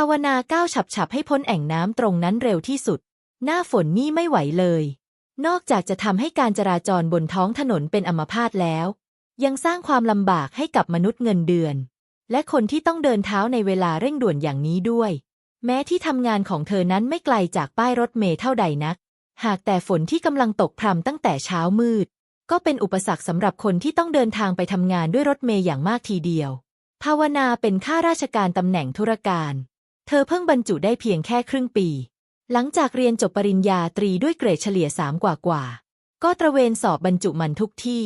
าวนาก้าวฉับๆให้พ้นแอ่งน้ำตรงนั้นเร็วที่สุด หน้าฝนนี่ไม่ไหวเลย นอกจากจะทำให้การจราจรบนท้องถนนเป็นอัมพาตแล้ว ยังสร้างความลำบากให้กับมนุษย์เงินเดือน และคนที่ต้องเดินเท้าในเวลาเร่งด่วนอย่างนี้ด้วย แม้ที่ทำงานของเธอนั้นไม่ไกลจากป้ายรถเมล์เท่าใดนัก หากแต่ฝนที่กำลังตกพรำตั้งแต่เช้ามืด ก็เป็นอุปสรรคสำหรับคนที่ต้องเดินทางไปทำงานด้วยรถเมล์อย่างมากทีเดียวภาวนาเป็นข้าราชการตำแหน่งธุรการ เธอเพิ่งบรรจุได้เพียงแค่ครึ่งปี หลังจากเรียนจบปริญญาตรีด้วยเกรดเฉลี่ยสามกว่ากว่า ก็ตระเวนสอบบรรจุมันทุกที่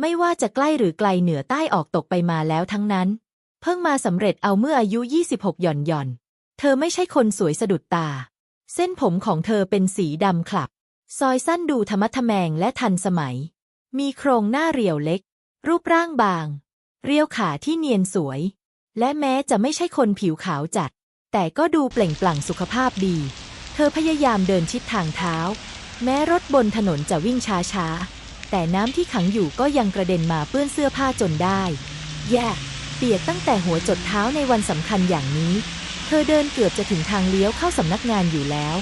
ไม่ว่าจะใกล้หรือไกลเหนือใต้ออกตกไปมาแล้วทั้งนั้น เพิ่งมาสำเร็จเอาเมื่ออายุ 26 หย่อนหย่อน เธอไม่ใช่คนสวยสะดุดตา เส้นผมของเธอเป็นสีดำคลับ ซอยสั้นดูธรรมะทแมงและทันสมัย มีโครงหน้าเรียวเล็ก รูปร่างบาง เรียวขาที่เนียนสวย และแม้จะไม่ใช่คนผิวขาวจัด แต่ก็ดูเปล่งปลั่งสุขภาพดี เธอพยายามเดินชิดทางเท้า แม้รถบนถนนจะวิ่งช้าๆ แต่น้ำที่ขังอยู่ก็ยังกระเด็นมาเปื้อนเสื้อผ้าจนได้ แย่ เปียกตั้งแต่หัวจดเท้าในวันสำคัญอย่างนี้ เธอเดินเกือบจะถึงทางเลี้ยวเข้าสำนักงานอยู่แล้ว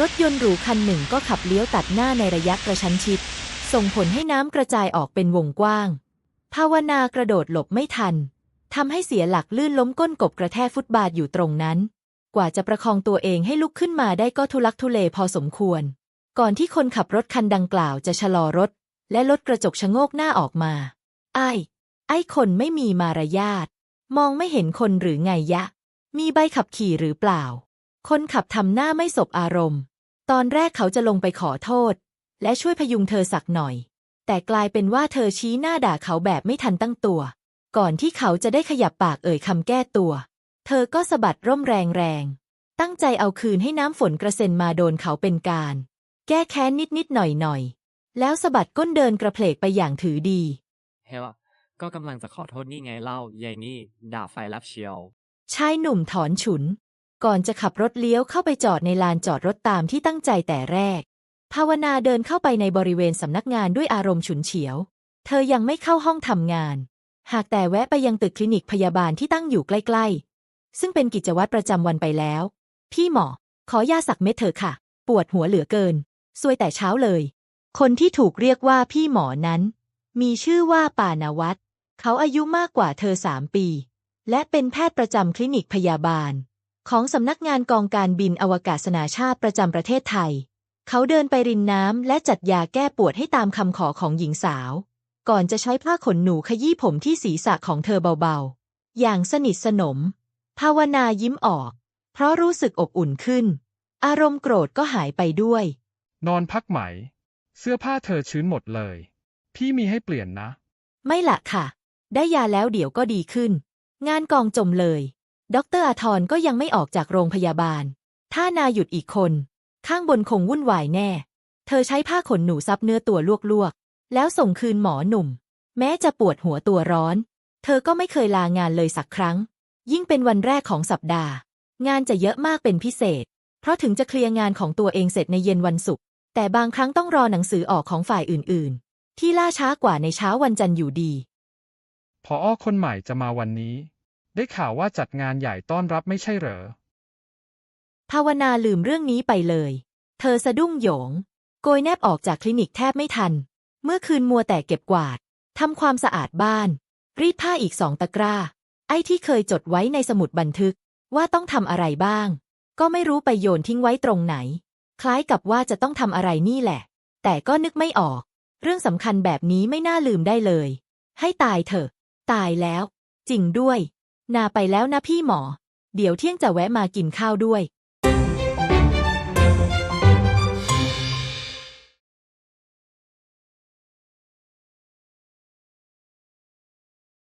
รถยนต์หรูคันหนึ่งก็ขับเลี้ยวตัดหน้าในระยะกระชั้นชิด ส่งผลให้น้ำกระจายออกเป็นวงกว้าง ภาวนากระโดดหลบไม่ทัน ทำให้เสียหลักลื่นล้มก้นกบกระแทกฟุตบาทอยู่ตรงนั้น กว่าจะประคองตัวเองให้ลุกขึ้นมาได้ก็ทุลักทุเลพอสมควร ก่อนที่คนขับรถคันดังกล่าวจะชะลอรถ และลดกระจกชะโงกหน้าออกมาไอ้ไอ้คนไม่มีมารยาท มองไม่เห็นคนหรือไงยะ มีใบขับขี่หรือเปล่า คนขับทำหน้าไม่สบอารมณ์ ตอนแรกเขาจะลงไปขอโทษ และช่วยพยุงเธอสักหน่อย แต่กลายเป็นว่าเธอชี้หน้าด่าเขาแบบไม่ทันตั้งตัว ก่อนที่เขาจะได้ขยับปากเอ่ยคำแก้ตัว เธอก็สะบัดร่มแรงๆตั้งใจเอาคืนให้น้ำฝนกระเซ็นมาโดนเขาเป็นการ แก้แค้นนิดๆหน่อยๆแล้วสะบัดก้นเดินกระเพลกไปอย่างถือดีเฮ้ยก็กำลังจะขอโทษนี่ไงเล่ายายนี่ด่าไฟลับเชียวชายหนุ่มถอนฉุน ก่อนจะขับรถเลี้ยวเข้าไปจอดในลานจอดรถตามที่ตั้งใจแต่แรก ภาวนาเดินเข้าไปในบริเวณสำนักงานด้วยอารมณ์ฉุนเฉียว เธอยังไม่เข้าห้องทำงาน หากแต่แวะไปยังตึกคลินิกพยาบาลที่ตั้งอยู่ใกล้ๆ ซึ่งเป็นกิจวัตรประจำวันไปแล้ว พี่หมอ ขอยาสักเม็ดเถอะค่ะ ปวดหัวเหลือเกินซวยแต่เช้าเลย คนที่ถูกเรียกว่าพี่หมอนั้น มีชื่อว่าปานวัตรเขาอายุมากกว่าเธอสามปี และเป็นแพทย์ประจำคลินิกพยาบาล ของสำนักงานกองการบินอวกาศนาชาติประจำประเทศไทย เขาเดินไปรินน้ำและจัดยาแก้ปวดให้ตามคำขอของหญิงสาว ก่อนจะใช้ผ้าขนหนูขยี้ผมที่ศีรษะของเธอเบาๆ อย่างสนิทสนม ภาวนายิ้มออก เพราะรู้สึกอบอุ่นขึ้น อารมณ์โกรธก็หายไปด้วย นอนพักไหม เสื้อผ้าเธอชื้นหมดเลย พี่มีให้เปลี่ยนนะ ไม่ละค่ะ ได้ยาแล้วเดี๋ยวก็ดีขึ้น งานกองจมเลยด็อกเตอร์อาทรก็ยังไม่ออกจากโรงพยาบาล ถ้านาหยุดอีกคน ข้างบนคงวุ่นวายแน่ เธอใช้ผ้าขนหนูซับเนื้อตัวลวกๆ แล้วส่งคืนหมอหนุ่ม แม้จะปวดหัวตัวร้อน เธอก็ไม่เคยลางานเลยสักครั้ง ยิ่งเป็นวันแรกของสัปดาห์ งานจะเยอะมากเป็นพิเศษ เพราะถึงจะเคลียร์งานของตัวเองเสร็จในเย็นวันศุกร์แต่บางครั้งต้องรอหนังสือออกของฝ่ายอื่นๆ ที่ล่าช้ากว่าในเช้าวันจันทร์อยู่ดีพออ้อคนใหม่จะมาวันนี้ ได้ข่าวว่าจัดงานใหญ่ต้อนรับไม่ใช่เหรอ ภาวนาลืมเรื่องนี้ไปเลย เธอสะดุ้งโหยง โกยแนบออกจากคลินิกแทบไม่ทัน เมื่อคืนมัวแต่เก็บกวาดทำความสะอาดบ้าน รีดผ้าอีกสองตะกร้า ไอ้ที่เคยจดไว้ในสมุดบันทึก ว่าต้องทำอะไรบ้าง ก็ไม่รู้ไปโยนทิ้งไว้ตรงไหน คล้ายกับว่าจะต้องทำอะไรนี่แหละ แต่ก็นึกไม่ออก เรื่องสำคัญแบบนี้ไม่น่าลืมได้เลย ให้ตายเถอะ ตายแล้ว จริงด้วย นาไปแล้วนะพี่หมอ เดี๋ยวเที่ยงจะแวะมากินข้าวด้วย